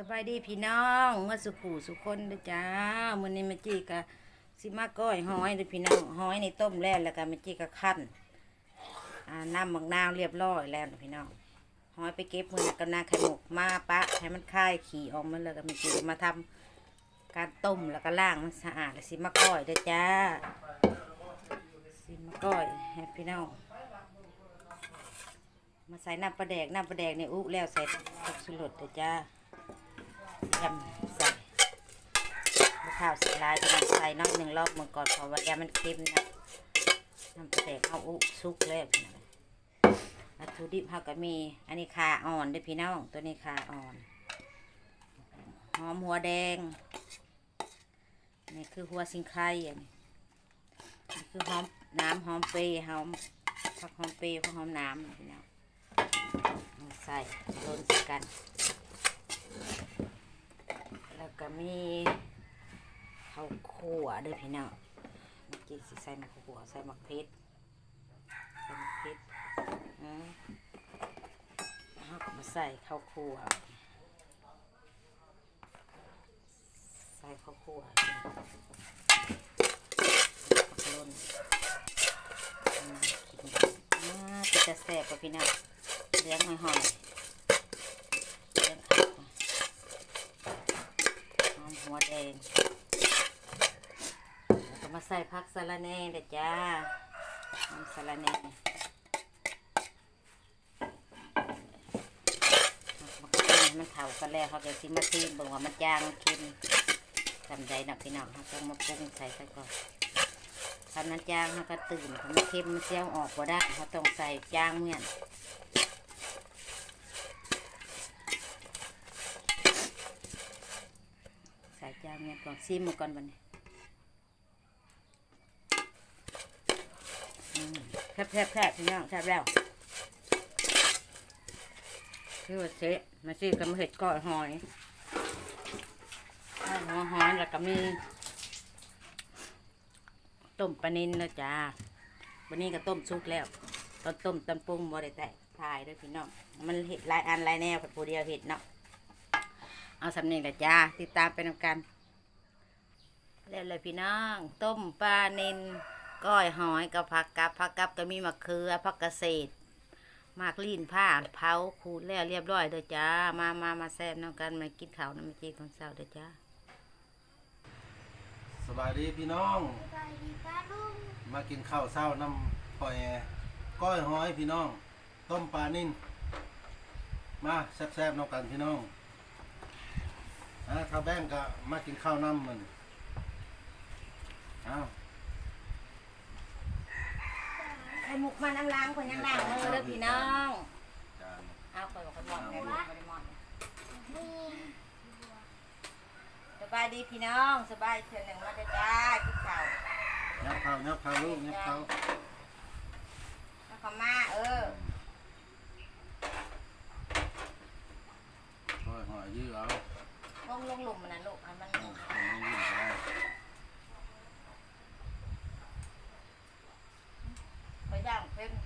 สบายดีพี่น้องเมื่อสุขูสุคนเด้อจ้ามื้อนี้ม่จี้กะสิมาก้อยหอยเด้อพี่น้องหอยในต้มแล้วแล้วก็ม่จี้ก็คั่นอ่าน้ำมักนาวเรียบร้อยแล้วนะพี่น้องหอยไปเก็บมือกับนางไข่มุกมาปะให้มันคายขี้ออกมาแล้วก็ม่จี้ก็มาทำการต้มแล้วก็ล้างมันสะอาดแล้วสิมาก้อยเด้อจ้าสิมาก้อยให้พี่น้องมาใส่น้ำปลาแดกน้ำปลาแดกเนี่ยอุ๊แล้วใส่ผักสุรสเด้อจ้า ยำใส่มะพร้าวสลายไปน้ำใส่น้ำหนึ่งรอบเมื่อก่อนเพราะว่ายามันเค็มนะน้ำปลาแดกเอาอุ๊ซุกแล้วพี่น้องวัตถุดิบเขาก็มี อันนี้ขาอ่อนเด้อพี่น้องตัวนี้ขาอ่อนหอมหัวแดงนี่คือหัวสิงไคร้อันนี้นี่คือหอมน้ำหอมเปรย์หอมผักหอมเปรย์ผักหอมน้ำพี่น้องใส่โรนกัน ก็มีข้าวคั่วด้วยพี่น้องเมื่อกี้สิใส่มะขั่วใส่มะเพชรใส่มะเพชรอืมแล้วก็มาใส่ข้าวคั่วใส่ข้าวคั่วโรนอืมกินอ่าจะแซ่บกว่าพี่น้องเลี้ยงหอยหอยเลี้ยงผักหอมหั วแดงแล้วก็มาใส่ผักสะระแหน่เด็ดจ้าหอมสะระแหน่มันเข่ากันแล้วเขาจะซิมาซีบิ่งว่ามันจางเค็มทำใจหนักพี่น้องเขาต้องมาปรุงใส่ซะก่อนทำนั้นจางเขาก็ตื่นเขาไม่เค็มมันเจียวออกก็ได้เขาต้องใส่จางเหมือน ใก่อนซิมก่อนวันนี้แคบแคบแคบพี่น้องแคบแล้วคือว่าเสะมาซื้อกับมาเห็ดก้อยหอยหัวหอยแล้วก็มีต้มปลานินนะจ้าวันนี้ก็ต้มซุกแล้ว ตอนต้มตอนปรุงบ่ได้แตะทายด้วยพี่น้อง มันเห็ดลายอันลายแนวกับผู้เดียวเห็ดเนาะ เอาสำเนียงแหละจ้า ติดตามไปนำกัน แล้วเลยพี่น้อง ต้มปลาเนนก้อยหอยกับผักกับผักกับก็มีมะเขือผักเกษตรมากลีนผ้าเผาขูดแล้วเรียบร้อยเด้อจ้า มามามาแซ่บน้ำกันมากินข้าวน้ำมาจีตอนเช้าเด้อจ้าสบายดีพี่น้องสบายดีป้าลุงมากินข้าวเช้าน้ำปล่อยก้อยหอยพี่น้อง ต้มปลานิ่นมาแซ่บๆน้องกันพี่น้องนะถ้าแบ่งก็มากินข้าวน้ำมัน อ้าวไข่มุกมาน้ำล้างคนยังล้างมือเด้อพี่น้องจานเอาไปบอกคนมอนไข่มุกไม่ได้มอนมีสบายดีพี่น้องสบายเชิญหนึ่งมาเด้อจ้ากินข้าวยับข้าวยับข้าวลูกยับข้าวแล้วก็มาเออก้อยหอยยื้อเอาลงลงหลุมมันนะลูกอันมันตรงนี้ยื้อก็ได้ ไปย่าง เป็น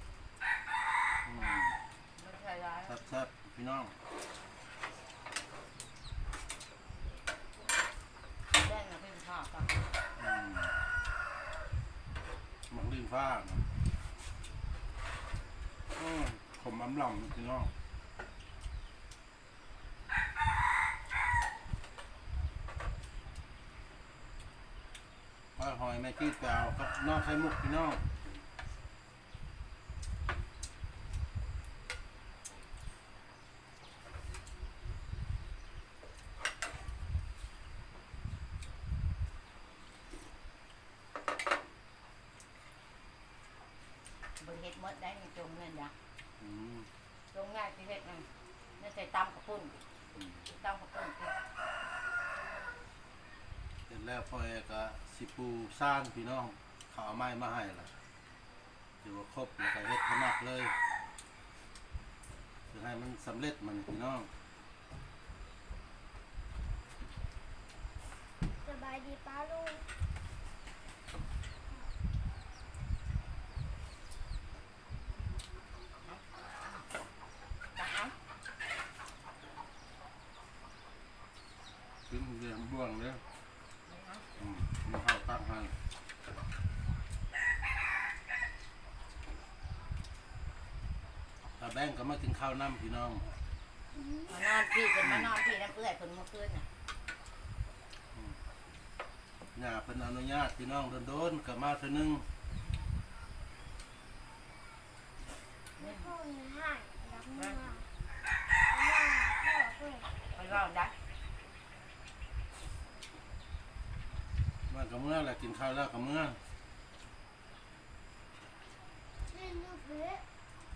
อืมมันใช่ร้ายแซ่บๆพี่น้องแย่งเป็นข้าวกันอืมหมักลิ้นฟ้าอืมขมอำล่ำพี่น้องก้อยหอยแม่กี้แปวกับน้องไข่มุกพี่น้อง ดหมดได้ในจงเงินจ้ะอืมจงง่ายที่เฮ็ดนั่นนี่ใส่ตำกับปุ่นอืมตำกับปุ่นคือเสร็จแล้วพ่อเอกก็สิปูซ่านพี่น้องเขาเอาไม้มาให้ล่ะถือว่าครบแล้วก็เฮ็ดพนักเลยจะให้มันสำเร็จมันพี่น้องสบายดีป้าลุง กินเรียงบ่วงเด้ออืมมีข้าวตั้งให้ ถ้าแบ่งก็มากินข้าวน้ำพี่น้องมานอนพี่เป็นมานอนพี่น้ำเอื้อยคนเมื่อคืนน่ะอย่าเป็นอนุญาตพี่น้องโดนๆก็มาเท่านึงไม่พูดให้รักมากพ่อเพื่อนไปว่าได้มันก็เมื่อแหละกินข้าวแล้วก็เมื่อเล่นลูกเพื่อ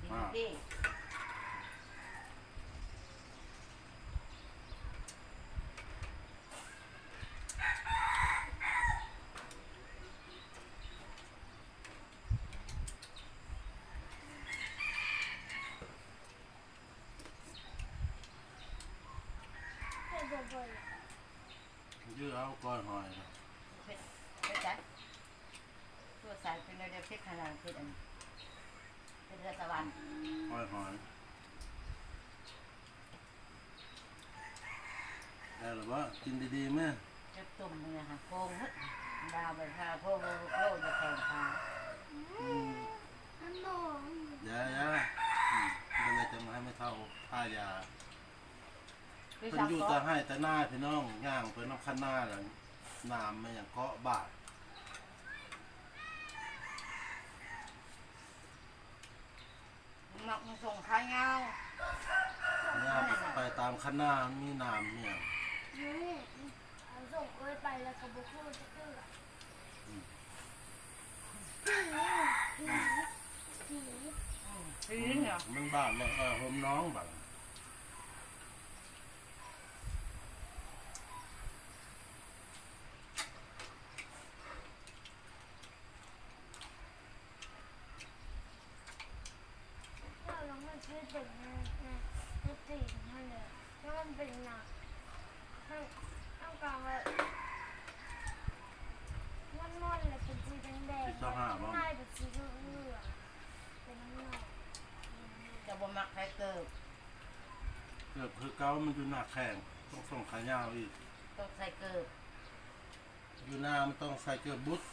กินพี่ เพื่อนบ่อย ยื้อเอาก้อยหอยนะเผ็ดเผ็ดจ้ะตัวสายเป็นเรื่องเผ็ดขนาดเผ็ดอันเป็นเรือสวรรค์ก้อยหอยได้หรือว่ากินดีๆไหมจะตุ่มมือค่ะโค้งฮึดดาวไปพาพวกโลกจะแข่งขาอืมๆน้ำนมยายาเป็นไรจะมาให้ไม่เท่าผ้ายา เป็นสังอยู่เคแต่ราะห์ให้แต่หน้าพี่น้องย่างเพิ่นน้ำขั้นหน้าแล้วน้ำมันอย่างเกาะบาดหมักมันส่งข้าวเงาย่างไปตามขั้นหน้ามีน้ำเนี่ยนี่เอาส่งเอ้ยไปแล้วก็บุกพูดจะเกือผีผีผีซื้อเหรอมันบาดเลยเออผมน้องบาดถ้าเราไม่ซื้อเป็นนะนะจะตีนั่น เลยถ้ามันเป็นหนักข้างข้างกลางเลยมันม่อนเลยเป็นสีแดงแดงข้างในเป็นสีเหลืองเป็นน้ำหนักจะบ่มักใครเกิดเกือบคือเก้ามันอยู่หน้าแข่งต้องส่งขายาวอีกต้องใส่เกิดอยู่หน้ามันต้องใส่เกือบบุตร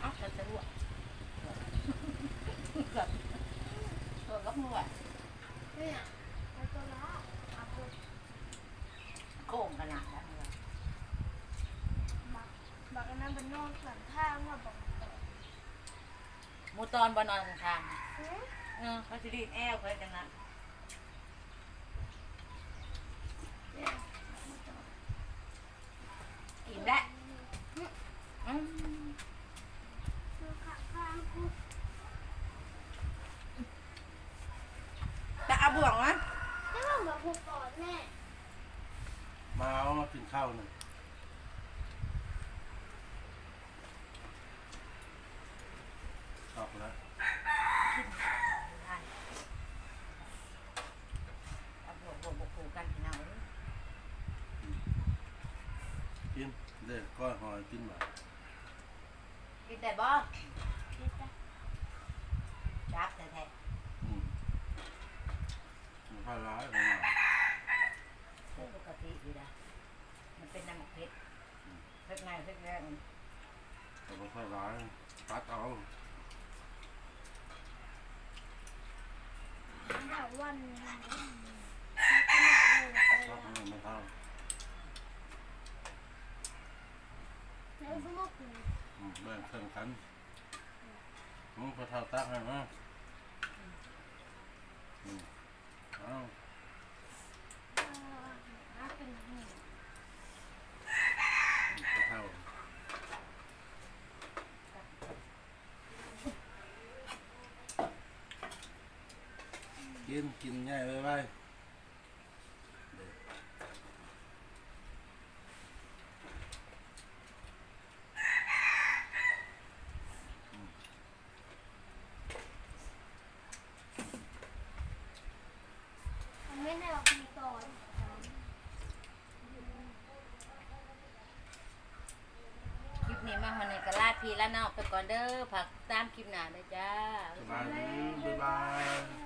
เอ้าจะจะรั่วเกือบเกือบล็อกมืออะ เนี่ยเอาตัวล้อเอาตัว โค้งขนาดนั้นเลยบักบักอันนั้นเป็นนอกสันท่าว่าบักต่อหมูตอนบนนอนข้างเอ๊ะๆเออเขาจะรีดแอวไปจังนั้น เนี่ย อิ่มแล้วอืม คือข้างข้างกู จะเอาบ่วงไหม ไม่ว่าแบบกูกอดแม่ มาเอามากินข้าวหนึ่งตอกแล้วได้เอาบ่วงบ่วงบ่วงผูกกันพี่น้องเอ้ยกินเด็กก้อยหอยกินแบบกินแต่บ่เด็ดจ้ะจับแท้อืมมันค่อยร้ายของเราๆเป็นปกติอยู่นะมัน เป็นน้ำหมกเพชรเพชรไงเพชรแรงแต่มันค่อยร้ายปัดเอาแต่วันนี้ขนาดเลยชอบให้ไม่เท่าแล้วสมองกูอืมแบ่งเครื่องกันมึงไปเท่าตักให้มั้ยอืมเอาหา กินกินง่ายไปไว้ไม่ได้ราคุยก่อนคลิปนี้มาวันนี้กลาพีละเนาะไปก่อนเด้อผักตามคลิปหน้านะจ๊ะบ๊ายบาย